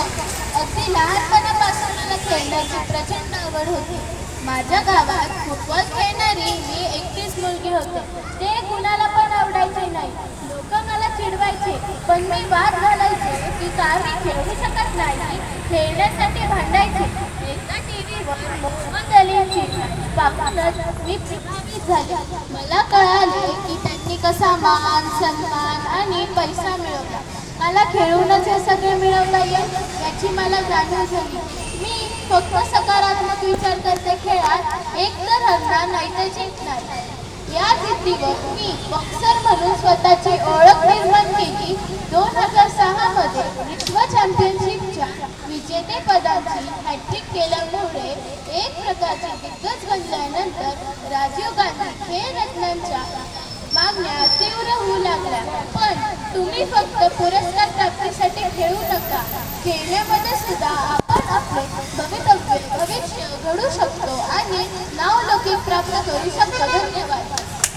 अगदी लहानपणापासून मला खेळण्याची प्रचंड आवड होती. माझ्या गावात फुटबॉल खेळणारी मी एकटीच मुलगी होते. ते कुणाला पण आवडायचे नाही. लोक मला चिडवायचे पण मी वाद घालायचे की का मी खेळू शकत नाही. खेळण्यासाठी भांडायचे. एकदा टीव्हीवर मोहम्मद अलीची पाहूनच मी प्रभावित झाले. मला कळाले की त्यांनी कसा मान सन्मान आणि पैसा मिळवला. मला खेळूनच हे सगळे मिळवता येईल याची मला जाणीव झाली. मी फक्त सकारात्मक विचार करते खेळात एक तर हरणार नाही तर जिंकणार. या जिद्दीवर मी बॉक्सर म्हणून स्वतःची ओळख निर्माण केली. दोन हजार सहा मध्ये विश्व चॅम्पियनशिपच्या विजेते पदाची हॅट्रिक केल्यामुळे एक प्रकारची दिग्गज बनल्यानंतर राजीव गांधी खेळ मागण्या तीव्र होऊ लागल्या. पण तुम्ही फक्त पुरस्कार प्राप्तीसाठी खेळू नका. खेळण्यामध्ये सुद्धा आपण आपले भवितव्य भविष्य घडू शकतो आणि नावलौकिक प्राप्त करू शकतो. धन्यवाद.